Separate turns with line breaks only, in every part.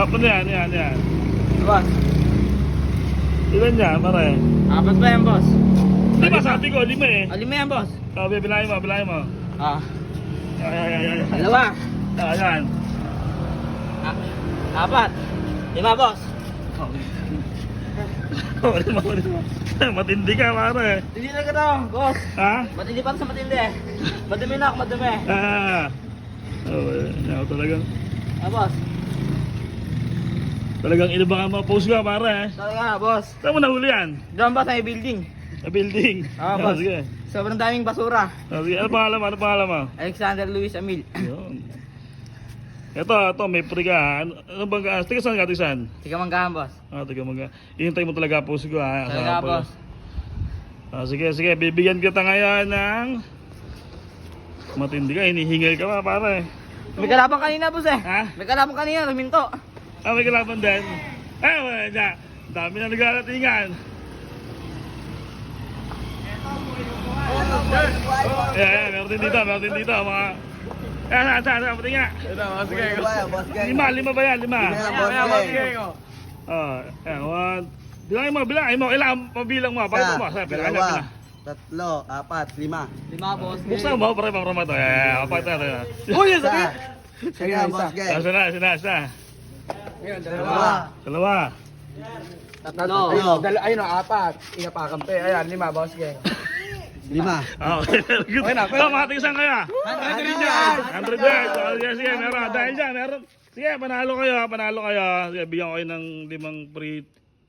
Ano yan, yan, yan.
Boss.
Ilan yan, pare?
Apat ba yan, boss?
Di ba sabi ko, lima eh.
O, lima yan, boss.
Sabi, bilahin mo, bilahin mo.
Ah.
Ay, ay, ay, ay.
Dalawa.
Ah, yan.
Ah, apat. Lima, boss.
Lima, lima. Matindi ka, pare.
Hindi na ka boss.
Ha?
Matindi pa sa matindi. Madumi na ako, madumi.
Ah. Oh, yan talaga.
Ah, boss.
Talagang inabangan mo post ka, pare.
Talaga, boss.
Saan mo nahuli yan?
Diyan ba sa building?
Sa building.
Ah,
Ah,
boss.
sige.
Sobrang daming basura.
Ah, sige. Ano pangalan mo? Ano pangalan mo?
Alexander Luis Amil.
Yun. Ito, ito, may pre ka. Ano, ano bang ka? Tiga saan ka? Tiga saan?
Tiga manggahan, boss.
Ah, tiga mga. Ihintay mo talaga post ko, ha?
Talaga, boss.
Ah, sige, sige. Bibigyan kita ngayon ng... Matindi ka. Hinihingal ka pa, pare.
May kalaban kanina, boss eh.
Ha?
May kalaban kanina, luminto.
Ah, may kalaban din. Eh, wala na. Dami na nagaratingan. Yeah, yeah, meron din dito, meron din dito, mga... Eh, saan, saan, saan, pati nga. Lima, lima ba yan? Lima. Oh, eh, one. Bilangin mo, bilangin mo. Ilan, pabilang mo. Paano mo? Saan, bilangin mo.
dalawa, tatlo, apat, lima.
Lima, boss.
Buksan mo, pare, pang to. Eh, apat na, ito.
Uy,
Isa. Sige, boss, gay.
Asa na, asa na, na.
Dalawa.
Dalawa.
Tatlo.
Ayun,
Dal- ayun o, apat. Inapakampi. Ayan, lima, boss gang.
lima.
Ah, Okay, very good. Ito, mga tigisan kaya.
Ano
100 yards. Oh, sige, sige, meron. Dahil dyan, meron. Sige, panalo kayo, panalo kayo. Sige, bigyan ko kayo ng limang free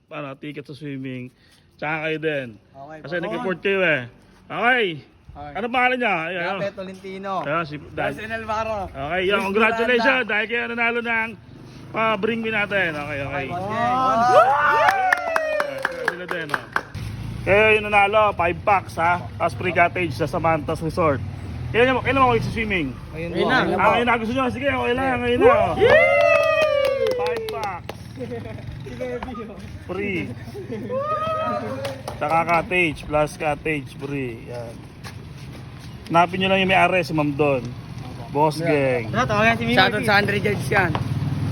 ano, ticket sa swimming. Tsaka kayo din.
Okay,
Kasi nag-report kayo eh. Okay. Ano pangalan niya? Ayan, oh.
Rape Tolentino.
Ayan, si dahil.
Boss Alvaro.
Okay, yun, congratulations. Dahil kayo nanalo ng ah, bring me natin. Okay, okay. Sila din, oh. Kaya yung nanalo, 5 packs ha. Tapos free cottage sa Samantas Resort. Kailan mo, kailan mo kayo sa swimming?
Ayun
Ayun na.
Ah, ngayon na gusto nyo. Sige, okay lang. Ngayon na. oh. Five packs. Free. Tsaka cottage. Plus cottage. Free. Yan. Hanapin nyo lang yung may-ari si Ma'am Don. Boss gang.
Shoutout sa 100 yards yan.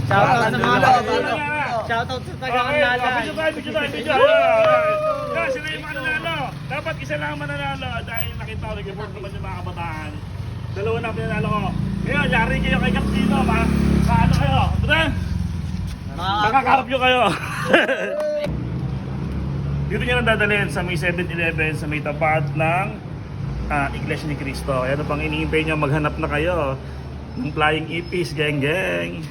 Shoutout sa mga
balo.
Shoutout sa taga Kanala.
video tayo, video tayo, video. Ayan. Yan, sila yung mananalo. Dapat isa lang ang mananalo dahil nakita ko nag-report naman yung mga kabataan. Dalawa na pinanalo ko. Ngayon, yari kayo kay Captino. Pa, paano kayo? Buta? Nakakarap nyo kayo. Dito lang dadalhin sa may 7-Eleven sa may tapat ng ah, Iglesia ni Cristo. Kaya ano pang iniintay nyo, maghanap na kayo ng Flying Ipis, geng geng.